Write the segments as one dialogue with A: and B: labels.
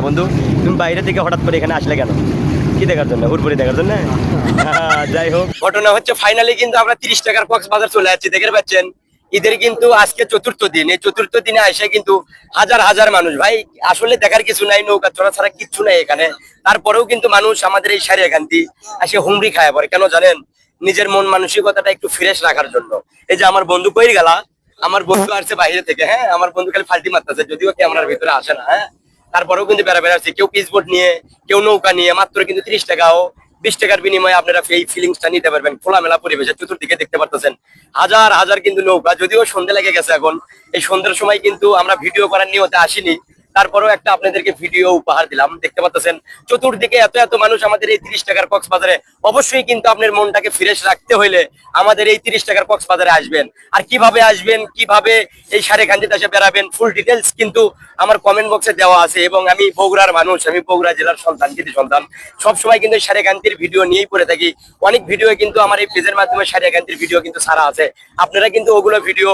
A: না বন্ধু? তুমি বাইরে থেকে হঠাৎ করে এখানে আসলে কেন? কি দেখার জন্য? হুড়পুরি দেখার জন্য? হ্যাঁ, যাই হোক। ঘটনা হচ্ছে ফাইনালি কিন্তু আমরা তিরিশ টাকার কক্সবাজার চলে যাচ্ছি দেখতে পাচ্ছেন? ঈদের কিন্তু আজকে চতুর্থ দিন। এই চতুর্থ দিনে এসে কিন্তু হাজার হাজার মানুষ। ভাই আসলে দেখার কিছু নাই নৌকা চড়া ছাড়া কিচ্ছু নাই এখানে। তারপরেও কিন্তু মানুষ আমাদের এই সারিয়াকান্তি এসে হুমড়ি খায় পরে। কেন জানেন? নিজের মন মানসিকতাটা একটু ফ্রেশ রাখার জন্য। এই যে আমার বন্ধু কই গেলা? আমার বন্ধু আসছে বাইরে থেকে হ্যাঁ? আমার বন্ধু খালি ফাল্টি মারতেছে যদিও ক্যামেরার ভিতরে আসে না হ্যাঁ? তারপরেও কিন্তু বেড়া বেড়াচ্ছে কেউ পিসবোর্ড নিয়ে, কেউ নৌকা নিয়ে, মাত্র কিন্তু ত্রিশ টাকাও। বিশ টাকার বিনিময়ে আপনারা এই ফিলিংসটা নিতে পারবেন খোলামেলা পরিবেশে, চতুর্দিকে দেখতে পারতেছেন। হাজার হাজার কিন্তু নৌকা, যদিও সন্ধ্যা লেগে গেছে এখন। এই সন্ধ্যার সময় কিন্তু আমরা ভিডিও করার নিয়তে আসিনি। তারপরেও একটা আপনাদেরকে ভিডিও উপহার দিলাম। দেখতে পাচ্ছেন, চতুর্দিকে এত এত মানুষ আমাদের এই তিরিশ টাকার কক্সবাজারে। অবশ্যই কিন্তু আপনার মনটাকে ফ্রেশ রাখতে হইলে আমাদের এই তিরিশ টাকার কক্সবাজারে আসবেন। আর কীভাবে আসবেন, কীভাবে এই সাড়ে খান্তিতে এসে বেড়াবেন ফুল ডিটেলস কিন্তু আমার কমেন্ট বক্সে দেওয়া আছে। এবং আমি বগুড়ার মানুষ, আমি বগুড়া জেলার সন্তান কিন্তু সন্তান। সবসময় কিন্তু সাড়ে কান্তির ভিডিও নিয়েই পড়ে থাকি। অনেক ভিডিও কিন্তু আমার এই পেজের মাধ্যমে সাড়ে কান্তির ভিডিও কিন্তু সারা আছে। আপনারা কিন্তু ওগুলো ভিডিও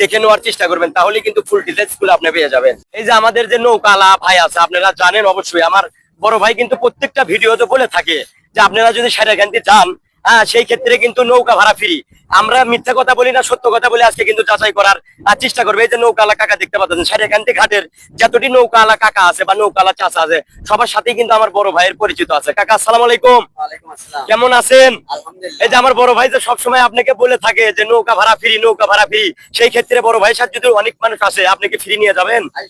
A: দেখে নেওয়ার চেষ্টা করবেন তাহলে কিন্তু ফুল ডিটেলসগুলো আপনি পেয়ে যাবেন। এই যে আমাদের যে নৌকালা ভাই আছে, আপনারা জানেন অবশ্যই, আমার বড় ভাই কিন্তু প্রত্যেকটা ভিডিওতে বলে থাকে যে আপনারা যদি সাড়ে কান্তি যান হ্যাঁ সেই ক্ষেত্রে কিন্তু নৌকা ভাড়া ফ্রি আমরা মিথ্যা কথা বলি না সত্য কথা বলে আজকে কিন্তু যাচাই করার চেষ্টা করবে। এই যে নৌকালা কাকা দেখতে পাচ্ছেন সারিয়াকান্তি ঘাটের যতটি নৌকালা কাকা আছে বা নৌকালা চাচা আছে সবার সাথেই কিন্তু আমার বড় ভাইয়ের পরিচিত আছে। কাকা আসসালাম আলাইকুম। কেমন আছেন? এই যে আমার বড় ভাই যে সবসময় আপনাকে বলে থাকে যে নৌকা ভাড়া ফ্রি নৌকা ভাড়া ফ্রি সেই ক্ষেত্রে বড় ভাইয়ের সাথে যদি অনেক মানুষ আসে আপনি কি ফ্রি নিয়ে যাবেন?
B: ভাই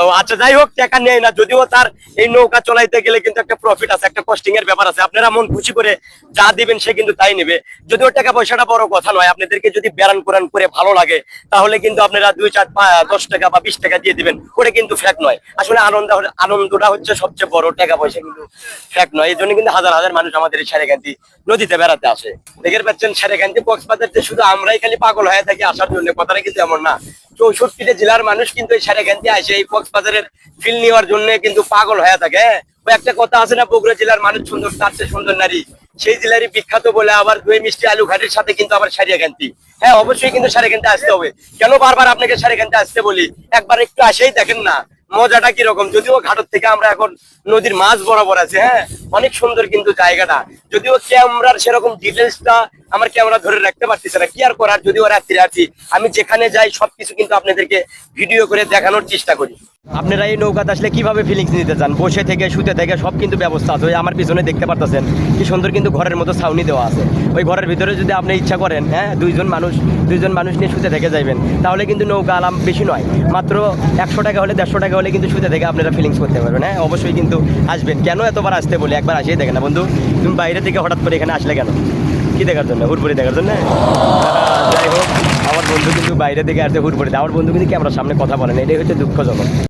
A: ও আচ্ছা যাই হোক টাকা নেয় না। যদিও তার এই নৌকা চলাইতে গেলে কিন্তু একটা প্রফিট আছে, একটা কস্টিং এর ব্যাপার আছে। আপনারা মন খুশি করে যা দিবেন সে কিন্তু তাই নেবে। যদিও টাকা পয়সাটা বড় কথা নয়, আপনাদেরকে যদি বেড়ান কোরআন করে ভালো লাগে, তাহলে কিন্তু আপনারা দুই চার দশ টাকা বা বিশ টাকা দিয়ে দিবেন। ওটা কিন্তু ফ্যাক নয়। আসলে আনন্দ, আনন্দটা হচ্ছে সবচেয়ে বড়, টাকা পয়সা কিন্তু ফ্যাক নয়। এই জন্য কিন্তু হাজার হাজার মানুষ আমাদের এই সারেকান্তি নদীতে বেড়াতে আসে। দেখে পাচ্ছেন সারেকান্তি কক্সবাজার যে শুধু আমরাই খালি পাগল হয়ে থাকি আসার জন্য, কথাটা কিন্তু এমন না। চৌষট্টিটা জেলার মানুষ কিন্তু এই সারেকান্তি আসে এই কক্সবাজারের ফিল নেওয়ার জন্য কিন্তু পাগল হয়ে থাকে হ্যাঁ? একটা কথা আছে না, বগুড়া জেলার মানুষ সুন্দর তার সুন্দর নারী। সেই জেলারই বিখ্যাত বলে আবার দুই মিষ্টি আলু ঘাটের সাথে কিন্তু আবার সারিয়াকান্তি হ্যাঁ অবশ্যই কিন্তু সারিয়াকান্তি আসতে হবে। কেন বারবার আপনাকে সারিয়াকান্তি আসতে বলি? একবার একটু আসেই দেখেন না, মজাটা কীরকম? যদিও ঘাটর থেকে আমরা এখন নদীর মাছ বরাবর আছে হ্যাঁ অনেক সুন্দর কিন্তু জায়গাটা। যদিও ক্যামেরার সেরকম ডিটেলসটা আমার ক্যামেরা ধরে রাখতে পারতেছে না। কি আর করার? যদিও রাত্রি আছি আমি যেখানে যাই, সবকিছু কিন্তু আপনাদেরকে ভিডিও করে দেখানোর চেষ্টা করি। আপনারা এই নৌকাতে আসলে কীভাবে ফিলিংস নিতে চান? বসে থেকে, শুতে থেকে সব কিন্তু ব্যবস্থা আছে। ওই আমার পিছনে দেখতে পারতেছেন কি সুন্দর কিন্তু ঘরের মতো ছাউনি দেওয়া আছে। ওই ঘরের ভিতরে যদি আপনি ইচ্ছা করেন হ্যাঁ দুইজন মানুষ দুইজন মানুষ নিয়ে শুতে থেকে যাইবেন, তাহলে কিন্তু নৌকা আলাম বেশি নয়। মাত্র একশো টাকা হলে, দেড়শো টাকা হলে কিন্তু শুতে থেকে আপনারা ফিলিংস করতে পারবেন হ্যাঁ অবশ্যই কিন্তু আসবেন। কেন এতবার আসতে বলি? একবার আসিয়ে দেখেন না বন্ধু। তুমি বাইরে থেকে হঠাৎ করে এখানে আসলে কেন? কি দেখার জন্য? হুড়পুরি দেখার জন্য? যাই হোক, আমার বন্ধু কিন্তু বাইরে থেকে আসছে হুড়পুরি আমার বন্ধু কিন্তু ক্যামেরার সামনে কথা বলে না। এটাই হচ্ছে দুঃখজনক।